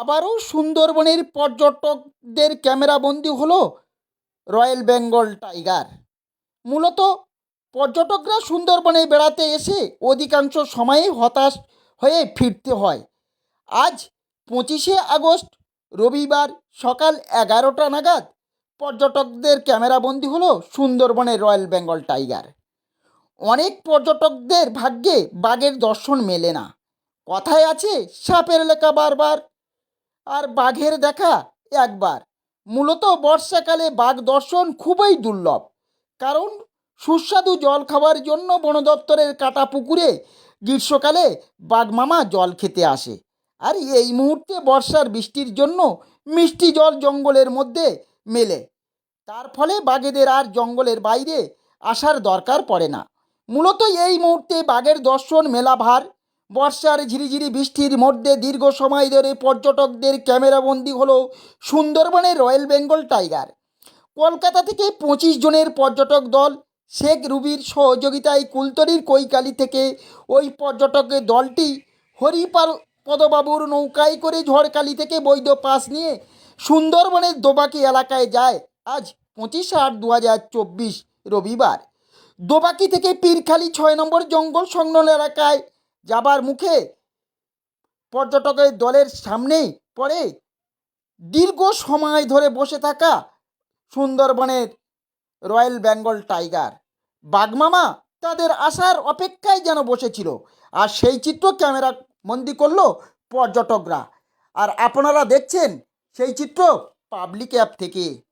আবারও সুন্দরবনের পর্যটকদের ক্যামেরাবন্দি হলো রয়্যাল বেঙ্গল টাইগার। মূলত পর্যটকরা সুন্দরবনে বেড়াতে এসে অধিকাংশ সময়ে হতাশ হয়ে ফিরতে হয়। আজ পঁচিশে আগস্ট, রবিবার সকাল এগারোটা নাগাদ পর্যটকদের ক্যামেরাবন্দি হলো সুন্দরবনের রয়্যাল বেঙ্গল টাইগার। অনেক পর্যটকদের ভাগ্যে বাঘের দর্শন মেলে না। কথায় আছে, সাপের লেখা বারবার আর বাঘের দেখা একবার। মূলত বর্ষাকালে বাঘ দর্শন খুবই দুর্লভ। কারণ সুস্বাদু জল খাওয়ার জন্য বন দপ্তরের কাটা পুকুরে গ্রীষ্মকালে বাঘ মামা জল খেতে আসে। আর এই মুহূর্তে বর্ষার বৃষ্টির জন্য মিষ্টি জল জঙ্গলের মধ্যে মেলে। তার ফলে বাঘেদের আর জঙ্গলের বাইরে আসার দরকার পড়ে না। মূলত এই মুহূর্তে বাঘের দর্শন মেলা ভার বর্ষার ঝিরিঝিরি বৃষ্টির মধ্যে দীর্ঘ সময় ধরে পর্যটকদের ক্যামেরাবন্দি হলো সুন্দরবনের রয়্যাল বেঙ্গল টাইগার। কলকাতা থেকে পঁচিশ জনের পর্যটক দল, শেখ রুবির সহযোগিতায় কুলতরির কৈকালি থেকে ওই পর্যটকের দলটি হরিপাল পদবাবুর নৌকায় করে ঝড়কালি থেকে বৈধ পাস নিয়ে সুন্দরবনের দোবাকি এলাকায় যায় আজ পঁচিশ আট দু হাজার চব্বিশ রবিবার। দোবাকি থেকে পীরখালি ছয় নম্বর জঙ্গল সংলগ্ন এলাকায় যাবার মুখে পর্যটকের দলের সামনেই পড়ে দীর্ঘ সময় ধরে বসে থাকা সুন্দরবনের রয়্যাল বেঙ্গল টাইগার। বাঘমামা তাদের আসার অপেক্ষায় যেন বসেছিল আর সেই চিত্র ক্যামেরা বন্দি করল পর্যটকরা। আর আপনারা দেখছেন সেই চিত্র পাবলিক অ্যাপ থেকে।